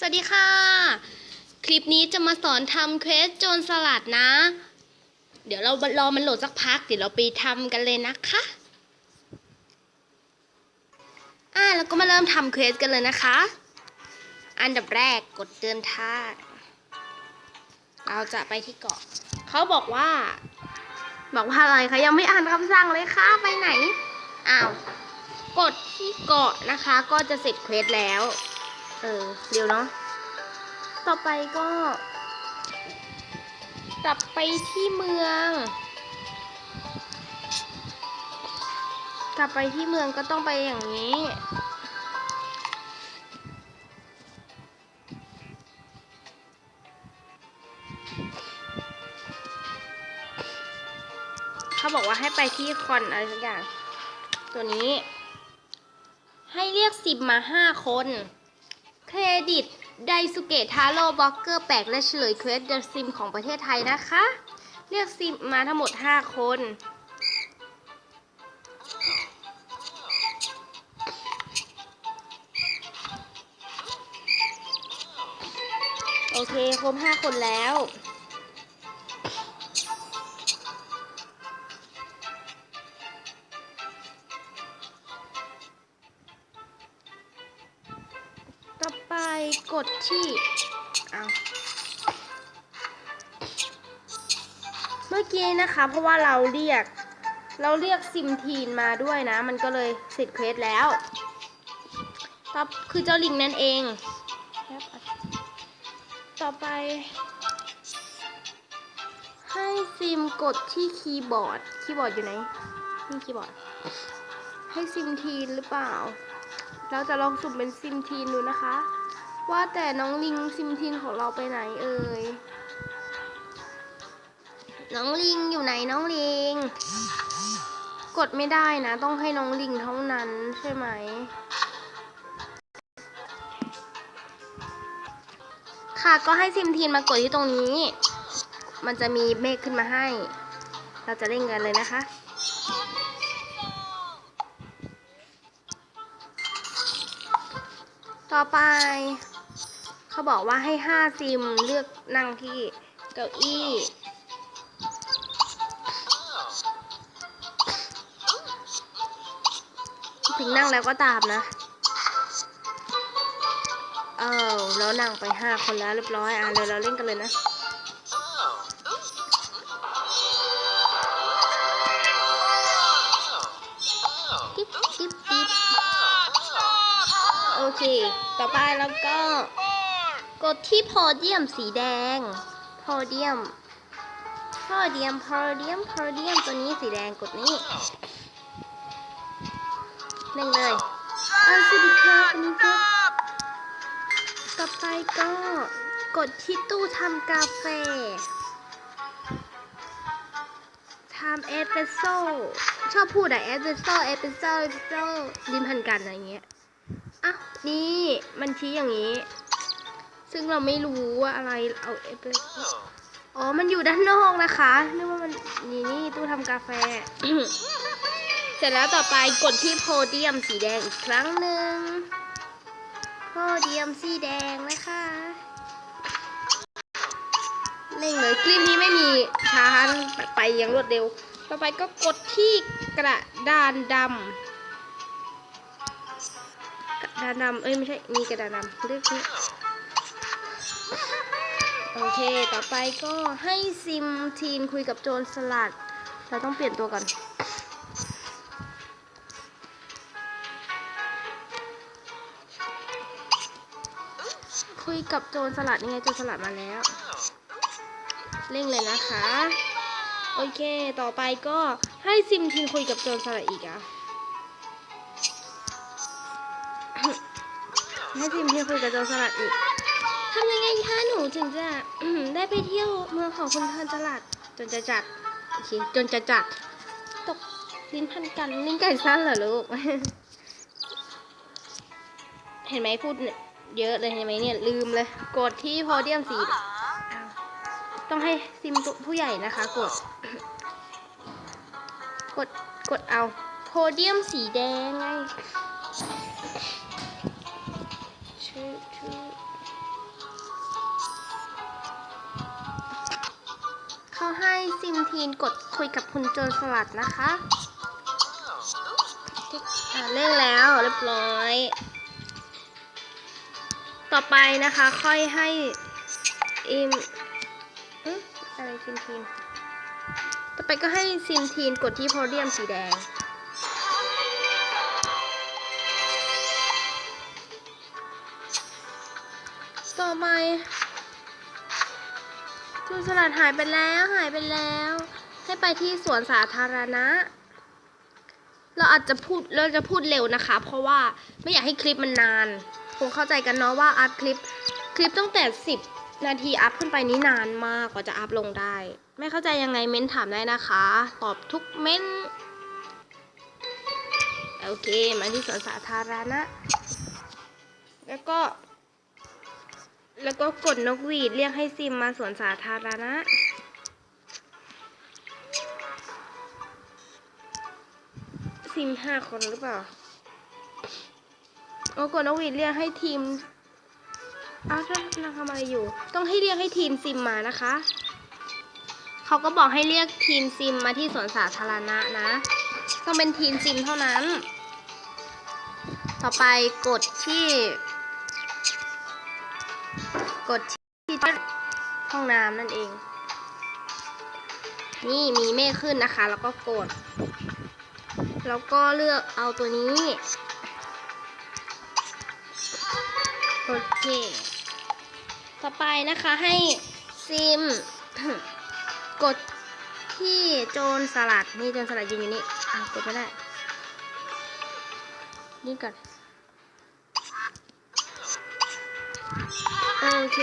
สวัสดีค่ะ คลิปนี้จะมาสอนทำเควสโจรสลัดนะ เดี๋ยวเรารอมันโหลดสักพัก เดี๋ยวเราไปทำกันเลยนะคะ อ่าแล้วก็มาเริ่มทำเควสกันเลยนะคะ อันดับแรกกดเดินทาง เราจะไปที่เกาะ เขาบอกว่า บอกว่าอะไรคะยังไม่อ่านคำสั่งเลยค่ะ ไปไหน อ้าว กดที่เกาะนะคะ ก็จะเสร็จเควสแล้ว เออเร็วเนาะ ต่อไปก็ กลับไปที่เมือง กลับไปที่เมืองก็ต้องไปอย่างนี้ เขาบอกว่าให้ไปที่คอนอะไรสักอย่าง ตัวนี้ ให้เรียกซิมมาห้าคน เครดิตไดสุเกะทาโร่บล็อกเกอร์แปลกและเฉลยเควสเดอะซิมของประเทศไทยนะคะ เลือกซิมมาทั้งหมด 5 คน โอเค ครบ 5 คนแล้ว ไปกดที่เอาเมื่อกี้นะคะ เพราะว่าเราเรียก เราเรียกซิมทีนมาด้วยนะ มันก็เลยเสร็จเควสแล้วต่อคือเจ้าลิงนั่นเองครับต่อไป ให้ซิมกดที่คีย์บอร์ด คีย์บอร์ดอยู่ไหนนี่คีย์บอร์ด ให้ซิมทีนหรือเปล่า เราจะลองสุ่มเป็นซิมทีนดูนะคะ ว่าแต่น้องลิงซิมทีนของเราไปไหนเอ่ย น้องลิงอยู่ไหนน้องลิง กดไม่ได้นะ ต้องให้น้องลิงเท่านั้นใช่ไหม ค่ะก็ให้ซิมทีนมากดที่ตรงนี้ มันจะมีเมฆขึ้นมาให้ เราจะเล่นกันเลยนะคะต่อไป เขาบอกว่าให้ห้าซิมเลือกนั่งที่เก้าอี้ ถึงนั่งแล้วก็ตามนะ เออแล้วนั่งไปห้าคนแล้วเรียบร้อย อะเดี๋ยวเราเล่นกันเลยนะกิ๊บกิ๊บกิ๊บโอเค ต่อไปแล้วก็ กดที่โพเดียมสีแดง โพเดียม โพเดียม โพเดียม โพเดียม ตัวนี้สีแดงกดนี้เล่นเลยอันสวัสดีครับอันนี้ก็ต่อไปก็กดที่ตู้ทำกาแฟทำเอสเปรสโซ่ชอบพูดอะเอสเปรสโซ่เอสเปรสโซ่เอสเปรสโซ่ลิ้นพันกันอะไรเงี้ยอะนี่มันชี้อย่างนี้ ซึ่งเราไม่รู้ว่าอะไรเอาเอสเปอ๋อ มันอยู่ด้านนอกนะคะนึกว่ามันนี่นี่ตู้ทำกาแฟ เสร็จแล้วต่อไปกดที่โพเดียมสีแดงอีกครั้งหนึ่งโพเดียมสีแดงนะคะเร่งเลยคลิปนี้ไม่มีช้าไปอย่างรวดเร็ว ต่อไปก็กดที่กระดานดำกระดานดำเอ้ยไม่ใช่มีกระดานดำเลือกนี้ โอเค ต่อไปก็ให้ซิมทีนคุยกับโจรสลัด เราต้องเปลี่ยนตัวก่อน คุยกับโจรสลัดยังไงโจรสลัดมาแล้ว เร่งเลยนะคะ โอเค ต่อไปก็ให้ซิมทีนคุยกับโจรสลัดอีกอะให้ซิมทีนคุยกับโจรสลัดอีก ทำยังไงคะหนูถึงจะได้ไปเที่ยวเมืองของคุณโจรสลัดจนจะจัดโอเคจนจะจัดตกลิ้นพันกันลิ้นไก่สั้นเหรอลูก เห็นไหมพูดเยอะเลยเห็นไหมเนี่ยลืมเลยกดที่โพเดียมสีต้องให้ซิมผู้ใหญ่นะคะ กด กดกดเอา โพเดียมสีแดงไง ซิมทีนกดคุยกับคุณโจรสลัดนะคะเรื่องแล้วเรียบร้อย ต่อไปนะคะค่อยให้อิมอืมอะไรซิมทีน ต่อไปก็ให้ซิมทีนกดที่โพเดียมสีแดงต่อไป จูสลัดหายไปแล้วหายไปแล้ว ให้ไปที่สวนสาธารณะ เราอาจจะพูดเราจะพูดเร็วนะคะ เพราะว่าไม่อยากให้คลิปมันนานคงเข้าใจกันเนาะว่าอัพคลิปคลิปตั้งแต่ 10 นาทีอัพขึ้นไปนี้นานมากกว่าจะอัพลงได้ ไม่เข้าใจยังไงเม้นถามได้นะคะ ตอบทุกเม้นโอเค มาที่สวนสาธารณะ แล้วก็ แล้วก็กดนกหวีดเรียกให้ซิมมาสวนสาธารณะ ซิมห้าคนหรือเปล่าโอ้กดนกหวีดเรียกให้ทีมอ้าวเราเราทำอะไรอยู่ ต้องให้เรียกให้ทีมซิมมานะคะ เขาก็บอกให้เรียกทีมซิมมาที่สวนสาธารณะนะ ต้องเป็นทีมซิมเท่านั้น ต่อไปกดที่ กดที่ห้องน้ำนั่นเอง นี่มีเมฆขึ้นนะคะ แล้วก็กด แล้วก็เลือกเอาตัวนี้ โอเค ต่อไปนะคะให้ซิม กดที่โจรสลัด นี่โจรสลัดยืนอยู่นี่ อะ กดไม่ได้นี่ก่อน โอเค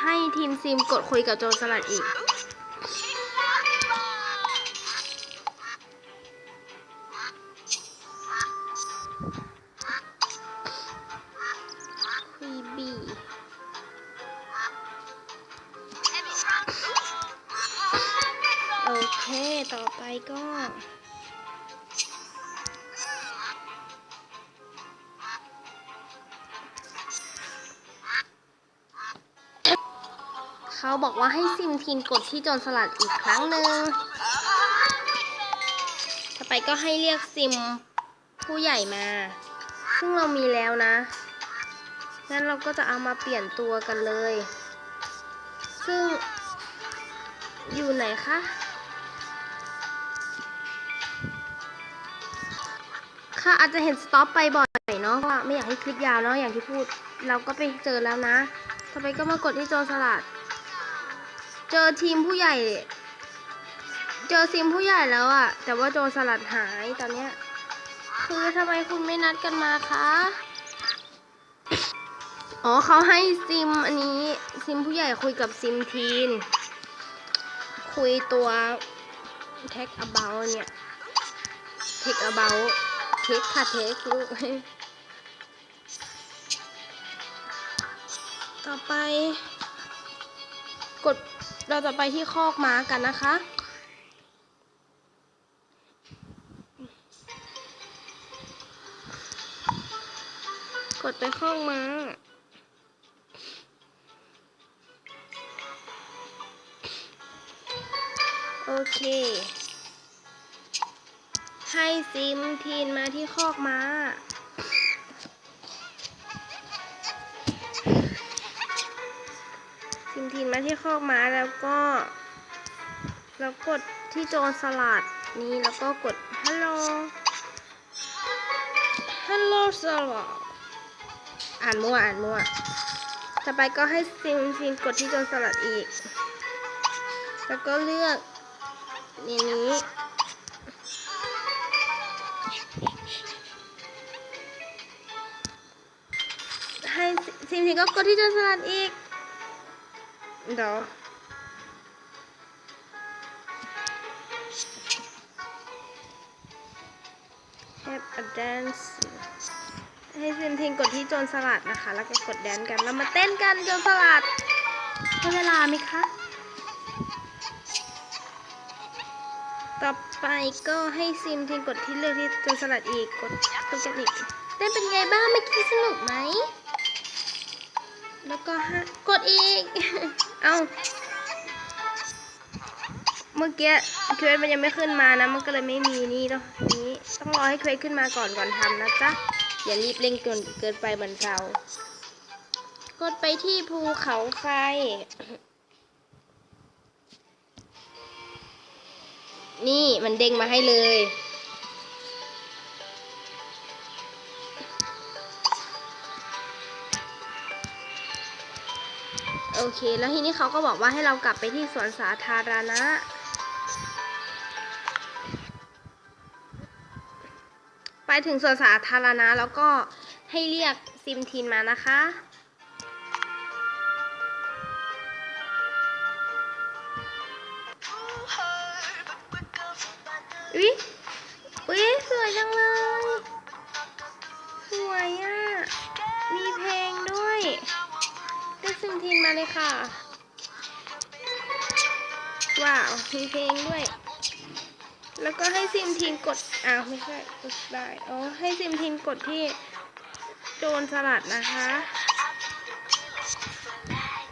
ให้ทีมซิมกดคุยกับโจรสลัดอีก คุยบีโอเค ต่อไปก็ เขาบอกว่าให้ซิมทีนกดที่โจรสลัดอีกครั้งหนึ่งต่อไปก็ให้เรียกซิมผู้ใหญ่มา ซึ่งเรามีแล้วนะ งั้นเราก็จะเอามาเปลี่ยนตัวกันเลย ซึ่งอยู่ไหนคะค่ะอาจจะเห็นสต็อปไปบ่อยเนาะว่าไม่อยากให้คลิปยาวเนาะอย่างที่พูด เราก็ไปเจอแล้วนะ ต่อไปก็มากดที่โจรสลัด เจอทีมผู้ใหญ่ เจอทีมผู้ใหญ่แล้วอะแต่ว่าโจรสลัดหายตอนเนี้ย คือทำไมคุณไม่นัดกันมาคะ อ๋อเขาให้ซิมอันนี้ซิมผู้ใหญ่คุยกับซิมทีน คุยตัว take about เนี่ย take about เทคค่ะเทคลูกต่อไป กด เราจะไปที่คอกม้ากันนะคะ กดไปคอกม้าโอเค ให้ซิมทีนมาที่คอกม้า ซิมทีนมาที่คอม้าแล้วก็ แล้วกดที่โจรสลัดนี้แล้วก็กดฮัลโหลฮัลโหลสลัดอ่านมั่วอ่านมั่วต่อไปก็ให้ซิมทีนกดที่โจรสลัดอีก แล้วก็เลือกในนี้ให้ซิมทีก็กดที่โจรสลัดอีก เดี๋ยว Have a dance ให้ซิมทีกดที่โจรสลัดนะคะ แล้วก็กดแดนกันเรามาเต้นกันโจรสลัดให้เวลาไหมคะต่อไปก็ให้ซิมทีกดที่เลือกที่โจรสลัดอีกกดกดกันอีกเต้นเป็นไงบ้างเมื่อกี้สนุกไหม แล้วก็ห้ากดอีก เอาเมื่อกี้เควสมันยังไม่ขึ้นมานะ มันก็เลยไม่มีนี่เนาะนี้ต้องรอให้เควสขึ้นมาก่อนก่อนทำนะจ๊ะ อย่ารีบเร่งเกินเกินไปเหมือนเรากดไปที่ภูเขาไฟนี่มันเด้งมาให้เลย โอเค แล้วทีนี้เขาก็บอกว่าให้เรากลับไปที่สวนสาธารณะ ไปถึงสวนสาธารณะแล้วก็ให้เรียกซิมทินมานะคะ กดอ้าวไม่ใช่กดได้อ๋อให้ซิมทินกดที่โจรสลัดนะคะ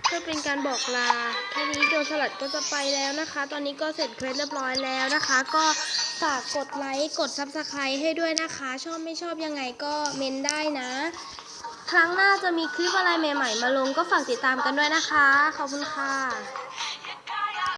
เพื่อเป็นการบอกลาแค่นี้โจรสลัดก็จะไปแล้วนะคะ ตอนนี้ก็เสร็จเคล็ดเรียบร้อยแล้วนะคะ ก็ฝากกดไลค์กดซับสไครต์ให้ด้วยนะคะ ชอบไม่ชอบยังไงก็เมนได้นะ ครั้งหน้าจะมีคลิปอะไรใหม่ ๆ มาลงก็ฝากติดตามกันด้วยนะคะ ขอบคุณค่ะ